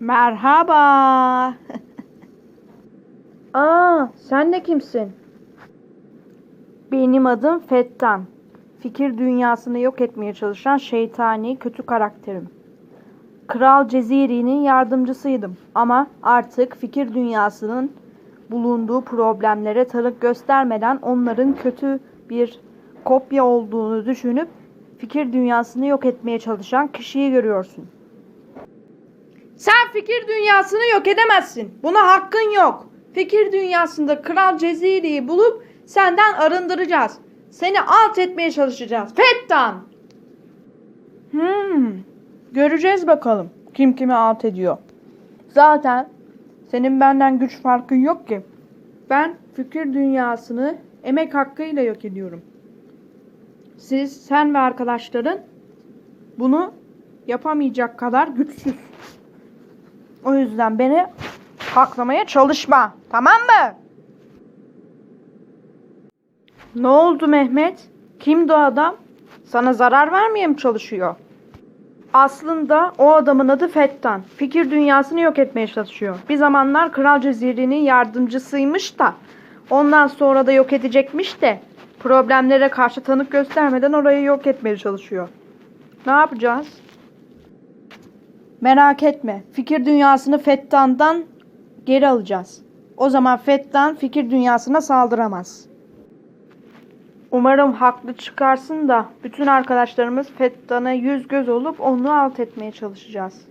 Merhaba. Aa, sen de kimsin? Benim adım Fettan. Fikir dünyasını yok etmeye çalışan şeytani kötü karakterim. Kral Ceziri'nin yardımcısıydım ama artık fikir dünyasının bulunduğu problemlere tanık göstermeden onların kötü bir kopya olduğunu düşünüp fikir dünyasını yok etmeye çalışan kişiyi görüyorsun. Sen fikir dünyasını yok edemezsin. Buna hakkın yok. Fikir dünyasında Kral Ceziri'yi bulup senden arındıracağız. Seni alt etmeye çalışacağız. Fettan! Hmm, göreceğiz bakalım kim kimi alt ediyor. Zaten senin benden güç farkın yok ki. Ben fikir dünyasını emek hakkıyla yok ediyorum. Siz, sen ve arkadaşların bunu yapamayacak kadar güçsüz. O yüzden beni haklamaya çalışma. Tamam mı? Ne oldu Mehmet? Kimdi o adam? Sana zarar vermeye mi çalışıyor? Aslında o adamın adı Fettan. Fikir dünyasını yok etmeye çalışıyor. Bir zamanlar Kral Ceziri'nin yardımcısıymış da ondan sonra da yok edecekmiş de problemlere karşı tanık göstermeden orayı yok etmeye çalışıyor. Ne yapacağız? Merak etme. Fikir dünyasını Fettan'dan geri alacağız. O zaman Fettan fikir dünyasına saldıramaz. Umarım haklı çıkarsın da bütün arkadaşlarımız Fettan'a yüz göz olup onu alt etmeye çalışacağız.